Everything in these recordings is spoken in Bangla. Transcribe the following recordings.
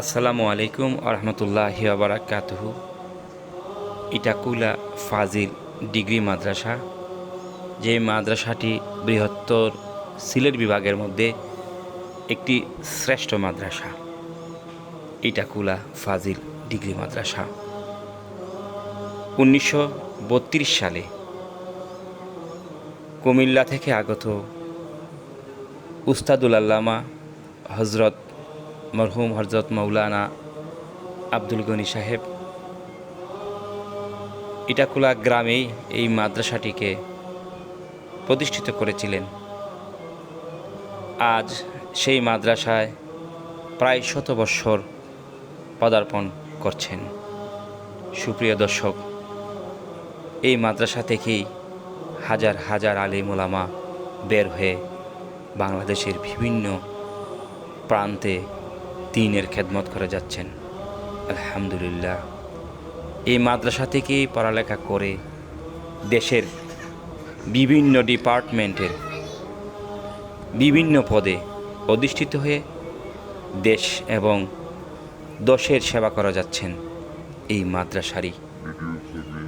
আসসালামু আলাইকুম আরহামতুল্লাহ বারাকাতহু। ইটাকুলা ফাজিল ডিগ্রি মাদ্রাসা, যে মাদ্রাসাটি বৃহত্তর সিলেট বিভাগের মধ্যে একটি শ্রেষ্ঠ মাদ্রাসা। ইটাকুলা ফাজিল ডিগ্রি মাদ্রাসা। উনিশশো বত্রিশ সালে কুমিল্লা থেকে আগত উস্তাদুল আল্লামা হজরত মরহুম হজরত মৌলানা আব্দুল গনি সাহেব। ইটাকুলা গ্রামেই এই মাদ্রাসাটিকে প্রতিষ্ঠিত করেছিলেন। আজ সেই মাদ্রাসায় প্রায় শত বৎসর পদার্পণ করছেন। সুপ্রিয় দর্শক, এই মাদ্রাসা থেকেই হাজার হাজার আলিম ওলামা বের হয়ে বাংলাদেশের বিভিন্ন প্রান্তে দিনের খেদমত করে যাচ্ছেন। আলহামদুলিল্লাহ। এই মাদ্রাসা থেকেই পড়ালেখা করে দেশের বিভিন্ন ডিপার্টমেন্টের বিভিন্ন পদে অধিষ্ঠিত হয়ে দেশ এবং দশের সেবা করা যাচ্ছেন এই মাদ্রাসারই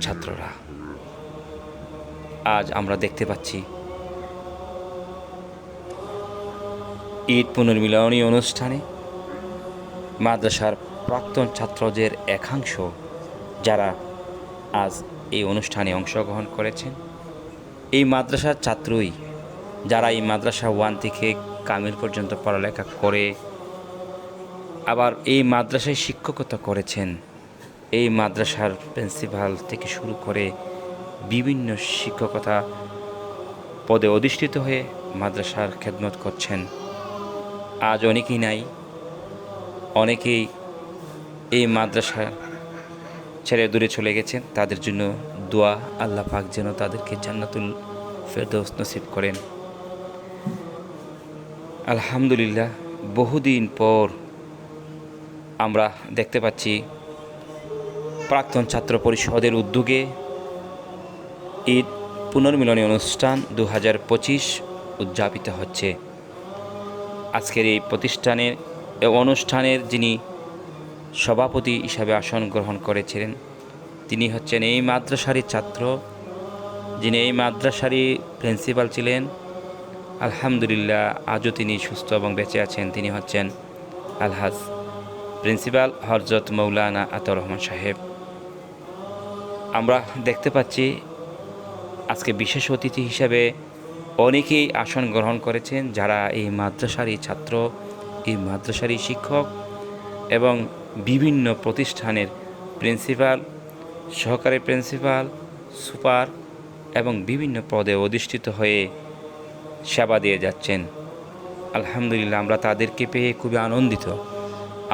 ছাত্ররা। আজ আমরা দেখতে পাচ্ছি ঈদ পুনর্মিলনী অনুষ্ঠানে মাদ্রাসার প্রাক্তন ছাত্রদের একাংশ যারা আজ এই অনুষ্ঠানে অংশগ্রহণ করেছেন। এই মাদ্রাসার ছাত্রই যারা এই মাদ্রাসা ওয়ান থেকে কামিল পর্যন্ত পড়ালেখা করে, আবার এই মাদ্রাসায় শিক্ষকতা করেছেন। এই মাদ্রাসার প্রিন্সিপাল থেকে শুরু করে বিভিন্ন শিক্ষকতা পদে অধিষ্ঠিত হয়ে মাদ্রাসার খেদমত করছেন। আজ অনেকেই নাই অনেকেই এই মাদ্রাসা ছেড়ে দূরে চলে গেছেন। তাদের জন্য দোয়া আল্লাহ পাক যেন তাদেরকে জান্নাতুল ফেরদৌস নসিব করেন। আলহামদুলিল্লাহ, বহুদিন পর আমরা দেখতে পাচ্ছি প্রাক্তন ছাত্র পরিষদের উদ্যোগে ঈদ পুনর্মিলনী অনুষ্ঠান দু হাজার পঁচিশ উদযাপিত হচ্ছে। আজকের এই প্রতিষ্ঠানের অনুষ্ঠানের যিনি সভাপতি হিসাবে আসন গ্রহণ করেছিলেন, তিনি হচ্ছেন এই মাদ্রাসারই ছাত্র, যিনি এই মাদ্রাসারই প্রিন্সিপাল ছিলেন। আলহামদুলিল্লাহ, আজও তিনি সুস্থ এবং বেঁচে আছেন। তিনি হচ্ছেন আলহাজ প্রিন্সিপাল হরজত মৌলানা আতর রহমান সাহেব। আমরা দেখতে পাচ্ছি, আজকে বিশেষ অতিথি হিসেবে অনেকেই আসন গ্রহণ করেছেন, যারা এই মাদ্রাসারই ছাত্র। এই মাদ্রাসারই শিক্ষক এবং বিভিন্ন প্রতিষ্ঠানের প্রিন্সিপাল, সহকারী প্রিন্সিপাল, সুপার এবং বিভিন্ন পদে অধিষ্ঠিত হয়ে সেবা দিয়ে যাচ্ছেন। আলহামদুলিল্লাহ আমরা তাদেরকে পেয়ে খুবই আনন্দিত।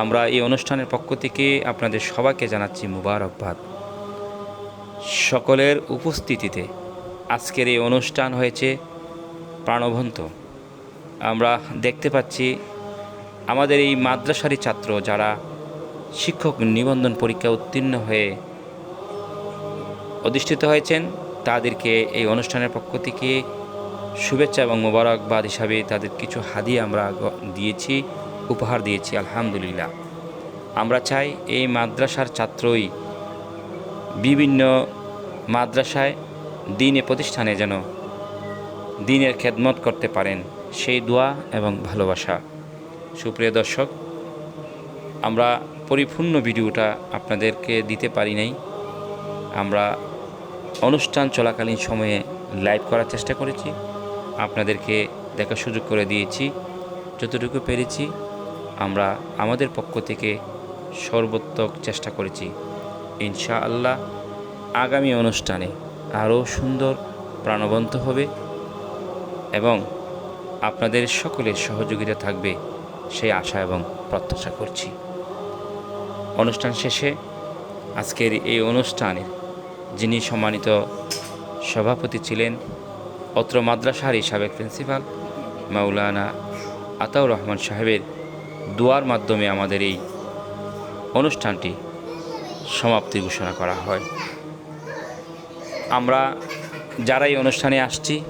আমরা এই অনুষ্ঠানের পক্ষ থেকে আপনাদের সবাইকে জানাচ্ছি মুবারকবাদ। সকলের উপস্থিতিতে আজকের এই অনুষ্ঠান হয়েছে প্রাণবন্ত। আমরা দেখতে পাচ্ছি আমাদের এই মাদ্রাসারই ছাত্র যারা শিক্ষক নিবন্ধন পরীক্ষা উত্তীর্ণ হয়ে অধিষ্ঠিত হয়েছেন, তাদেরকে এই অনুষ্ঠানের পক্ষ থেকে শুভেচ্ছা এবং মোবারকবাদ হিসাবে তাদের কিছু হাদিয়ে আমরা দিয়েছি, উপহার দিয়েছি, আলহামদুলিল্লাহ। আমরা চাই এই মাদ্রাসার ছাত্রই বিভিন্ন মাদ্রাসায় দিনে প্রতিষ্ঠানে যেন দিনের খেদমত করতে পারেন। সেই দোয়া এবং ভালোবাসা। সুপ্রিয় দর্শক, আমরা পরিপূর্ণ ভিডিওটা আপনাদেরকে দিতে পারি নাই। আমরা অনুষ্ঠান চলাকালীন সময়ে লাইভ করার চেষ্টা করেছি। আপনাদেরকে দেখার সুযোগ করে দিয়েছি, যতটুকু পেরেছি। আমরা আমাদের পক্ষ থেকে সর্বোত্তক চেষ্টা করেছি। ইনশাআল্লাহ আগামী অনুষ্ঠানে আরও সুন্দর প্রাণবন্ত হবে এবং আপনাদের সকলের সহযোগিতা থাকবে। সেই আশা এবং প্রত্যাশা করছি। অনুষ্ঠান শেষে আজকের এই অনুষ্ঠানের যিনি সম্মানিত সভাপতি ছিলেন, অত্র মাদ্রাসার সাবেক প্রিন্সিপাল মাওলানা আতাউর রহমান সাহেবের দুয়ার মাধ্যমে আমাদের এই অনুষ্ঠানটি সমাপ্তি ঘোষণা করা হয়। আমরা যারা এই অনুষ্ঠানে আসছি,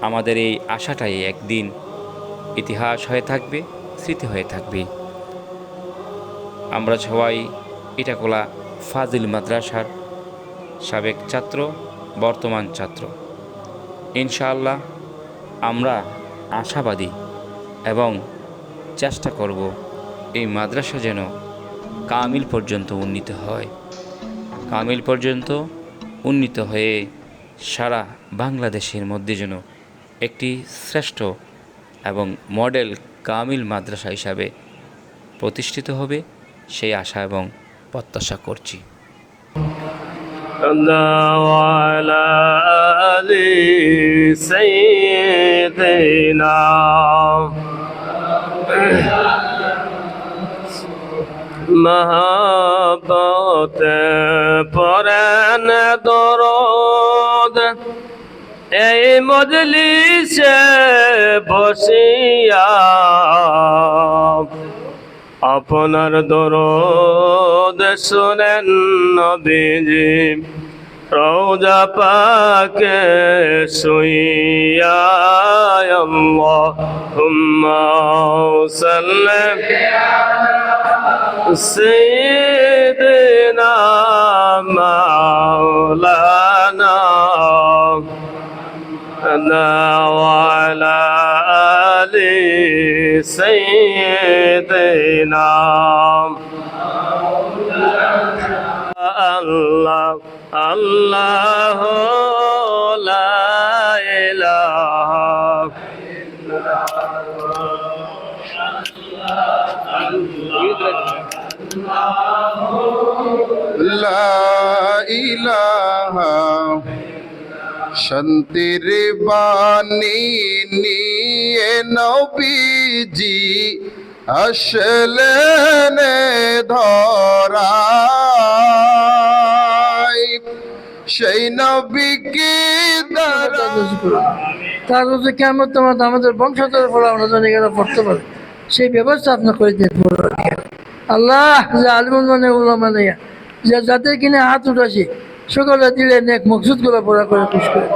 আমাদের এই আশাটাই একদিন ইতিহাস হয়ে থাকবে। স্মৃতি হয়ে থাকবে। আমরা সবাই ইটাকোলা ফাজিল মাদ্রাসার সাবেক ছাত্র, বর্তমান ছাত্র। ইনশাআল্লাহ আমরা আশাবাদী এবং চেষ্টা করব এই মাদ্রাসা যেন কামিল পর্যন্ত উন্নীত হয়। কামিল পর্যন্ত উন্নীত হয়ে সারা বাংলাদেশের মধ্যে যেন একটি শ্রেষ্ঠ এবং মডেল কামিল মাদ্রাসা হিসাবে প্রতিষ্ঠিত হবে, সেই আশা এবং প্রত্যাশা করছি। মহাবত পরান দরদ। এই মজলিসে বসিয়া আপনার দরদ শুনেন নবীজি রৌজা পাকে শুইয়া আল্লাহুম্মা সাল্লাম মাওলানা وعلى آل سيدنا الله الله لا إله. الله لا إله. শান্তির বাণী নিয়ে নবীজি আসলেন ধরাই। সেই দ্বারা? তার রোজে কেমন তোমার আমাদের বংশধর ফলে আমরা যেন এখানে পড়তে পারি। সেই ব্যবস্থা আপনার করে দিন আল্লাহ যে আলিমুল মানে উল্লাহ মানে যে যাদের কিনে হাত উঠাছি সকলে দিলে নেক মকসুদগুলো পুরা করে খুশ করে।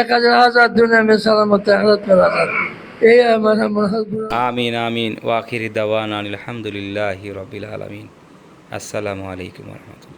এক হাজার হাজার দুনিয়া মে সালামত হাজার মে আমার আমিন আমিন। ওয়াখির দাওয়ান আলহামদুলিল্লাহ রবিল আলমিন। আসসালামু আলাইকুম রহমতুল্লাহ।